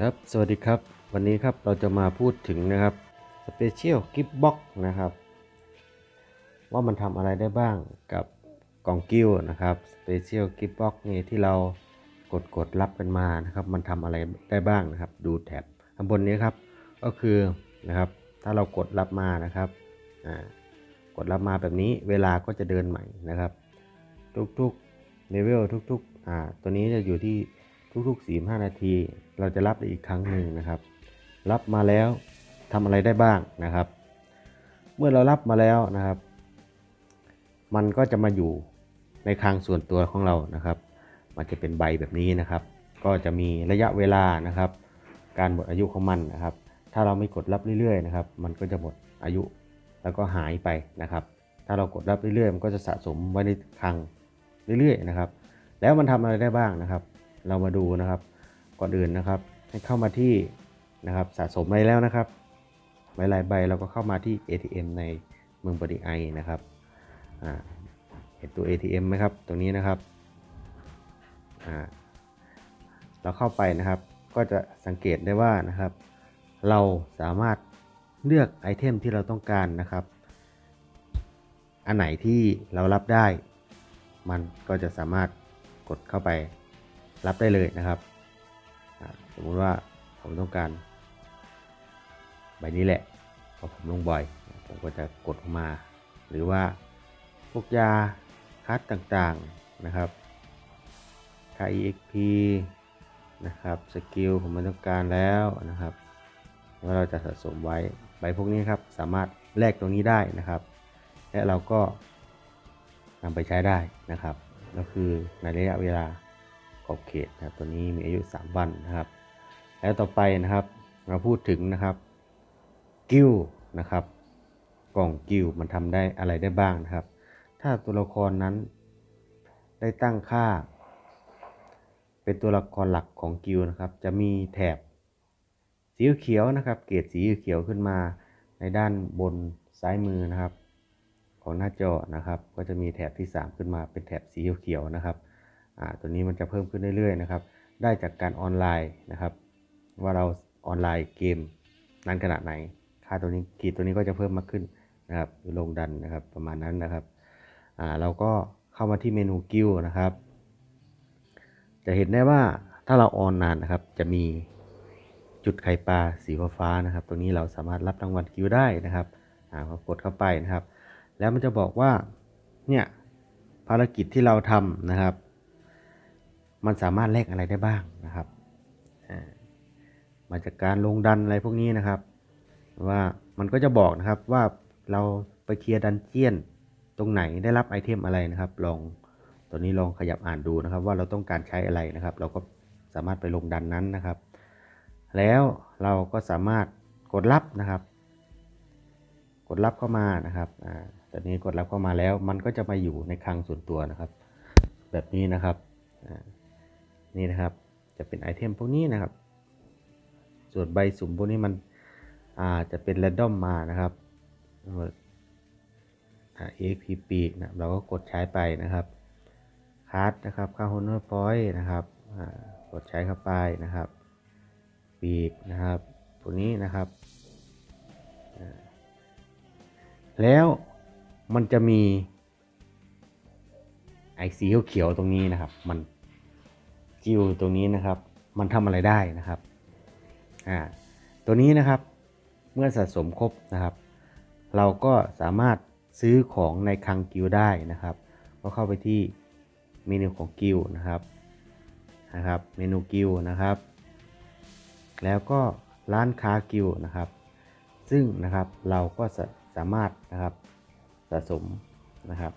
ครับ สวัสดีครับ วันนี้ครับเราจะมาพูดถึงนะครับ Special Gift Box นะครับ ว่ามันทำอะไรได้บ้างกับกล่องกิ้วนะครับ Special Gift Box นี่ที่เรากดกดรับกันมานะครับ มันทำอะไรได้บ้างนะครับ ดูแท็บข้างบนนี้ครับ ก็คือนะครับ ถ้าเรากดรับมานะครับอ่ากดรับมาแบบนี้เวลาก็จะเดินใหม่นะครับ ทุกๆเลเวลทุกๆอ่าตัวนี้จะอยู่ที่ ทุกๆ 45 นาที เราจะรับได้อีกครั้งหนึ่งนะครับ รับมาแล้วทำอะไรได้บ้างนะครับ เมื่อเรารับมาแล้วนะครับ มันก็จะมาอยู่ในคลังส่วนตัวของเรานะครับ มันจะเป็นใบแบบนี้นะครับ ก็จะมีระยะเวลานะครับ การหมดอายุของมันนะครับ ถ้าเราไม่กดรับเรื่อยๆนะครับ มันก็จะหมดอายุแล้วก็หายไปนะครับ ถ้าเรากดรับเรื่อยๆ มันก็จะสะสมไว้ในคลังเรื่อยๆนะครับ แล้วมันทำอะไรได้บ้างนะครับ เรามาดูนะครับ ก่อนอื่นนะครับ ให้เข้ามาที่นะครับสะสมไปแล้วนะครับใบลายใบเราก็เข้ามาที่ ATM ในเมืองบริไอนะครับเห็นตัว ATM ไหมครับ ตรงนี้นะครับเราเข้าไปนะครับ ก็จะสังเกตได้ว่านะครับ เราสามารถเลือกไอเทมที่เราต้องการนะครับ อันไหนที่เรารับได้ มันก็จะสามารถกดเข้าไป รับได้เลยนะครับ สมมุติว่าผมต้องการใบนี้แหละพราะผมลงบ่อย ผมก็จะกดออกมา หรือว่าพวกยาคัดต่างๆนะครับค่า EXP นะครับสกิลผมไม่ต้องการแล้วนะครับว่าเราจะสะสมไว้ใบพวกนี้ครับสามารถแลกตรงนี้ได้นะครับ และเราก็นำไปใช้ได้นะครับ ก็คือในระยะเวลา ขอบเขตนะครับตัวนี้มีอายุ 3 วันนะครับ แล้วต่อไปนะครับเราพูดถึงนะครับกิลนะครับกล่องกิลมันทำได้อะไรได้บ้างนะครับ ถ้าตัวละครนั้นได้ตั้งค่า เป็นตัวละครหลักของกิลนะครับ จะมีแถบสีเขียวนะครับ เกรดสีเขียวขึ้นมาในด้านบนซ้ายมือนะครับ ของหน้าจอนะครับ ก็จะมีแถบที่ 3 ขึ้นมาเป็นแถบสีเขียวนะครับ ตัวนี้มันจะเพิ่มขึ้นเรื่อยๆนะครับ ได้จากการออนไลน์นะครับ ว่าเราออนไลน์เกมนานขนาดไหน ค่าตัวนี้ขีดตัวนี้ก็จะเพิ่มมากขึ้นนะครับลงดันนะครับประมาณนั้นนะครับอ่าเราก็เข้ามาที่เมนูกิลนะครับ จะเห็นได้ว่าถ้าเราออนนานนะครับ จะมีจุดไข่ปลาสีฟ้านะครับตรงนี้เราสามารถรับรางวัลกิลได้นะครับอ่าพอกดเข้าไปนะครับ แล้วมันจะบอกว่าเนี่ยภารกิจที่เราทำนะครับ มันสามารถแลกอะไรได้บ้างนะครับมาจากการลงดันอะไรพวกนี้นะครับ ว่ามันก็จะบอกนะครับว่าเราไปเคลียร์ดันเจียนตรงไหนได้รับไอเทมอะไรนะครับ ลองตัวนี้ลองขยับอ่านดูนะครับ ว่าเราต้องการใช้อะไรนะครับ เราก็สามารถไปลงดันนั้นนะครับ แล้วเราก็สามารถกดรับนะครับ กดรับเข้ามานะครับอ่าตอนนี้กดรับเข้ามาแล้ว มันก็จะมาอยู่ในคลังส่วนตัวนะครับ แบบนี้นะครับอ่า นี่นะครับ จะเป็นไอเทมพวกนี้นะครับ ส่วนใบสุ่มพวกนี้มันอาจะเป็นแรนดอมมานะครับอ่า EXP ปีกนะเราก็กดใช้ไปนะครับคัสนะครับค่า Honor Point นะครับกดใช้เข้าไปนะครับ ปีกนะครับพวกนี้นะครับ แล้วมันจะมีไอสีเขียวๆตรงนี้นะครับ มัน กิ้วตรงนี้นะครับ มันทำอะไรได้นะครับอ่าตัวนี้นะครับเมื่อสะสมครบนะครับ เราก็สามารถซื้อของในคลังกิลได้นะครับ ก็เข้าไปที่เมนูของกิลนะครับนะครับ เมนูกิลนะครับ แล้วก็ร้านค้ากิลนะครับ ซึ่งนะครับเราก็สาสามารถนะครับสะสมนะครับ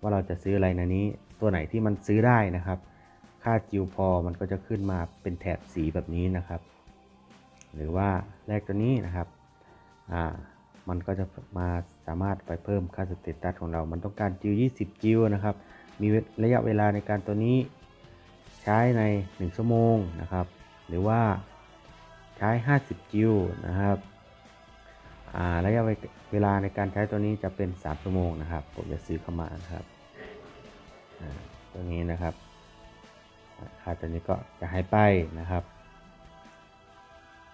ว่าเราจะซื้ออะไรในนี้ตัวไหนที่มันซื้อได้นะครับ ค่าจิวพอมันก็จะขึ้นมาเป็นแถบสีแบบนี้นะครับ หรือว่าแรกตัวนี้นะครับอ่ามันก็จะมาสามารถไปเพิ่มค่าสเตตัสของเรา มันต้องการจิว20 จิวนะครับ มีระยะเวลาในการตัวนี้ใช้ใน 1 ชั่วโมงนะครับ หรือว่าใช้ 50 จิวนะครับอ่าระยะเวลาในการใช้ตัวนี้จะเป็น 3 ชั่วโมงนะครับ ผมจะซื้อเข้ามานะครับอ่าตัวนี้นะครับ ค่าตัวนี้ก็จะให้ไปนะครับ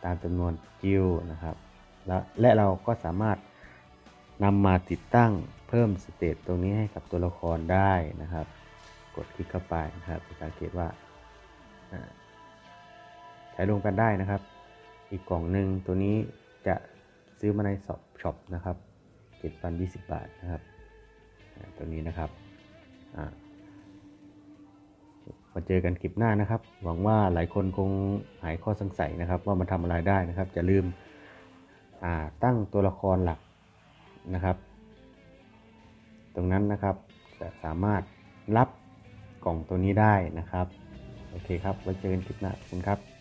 ตามจำนวนกิลนะครับ และและเราก็สามารถนำมาติดตั้งเพิ่มสเตตตรงนี้ให้กับตัวละครได้นะครับ กดคลิกเข้าไปนะครับจะสังเกตว่าใช้รวมกันได้นะครับ อีกกล่องหนึ่งตัวนี้จะซื้อมาในช็อปนะครับ7,020 บาทนะครับ ตัวนี้นะครับอ่า มาเจอกันคลิปหน้านะครับ หวังว่าหลายคนคงหายข้อสงสัยนะครับ ว่ามันทำอะไรได้นะครับ จะลืมตั้งตัวละครหลักนะครับ ตรงนั้นนะครับจะสามารถรับกล่องตัวนี้ได้นะครับ โอเคครับ ไว้เจอกันคลิปหน้าคุณครับ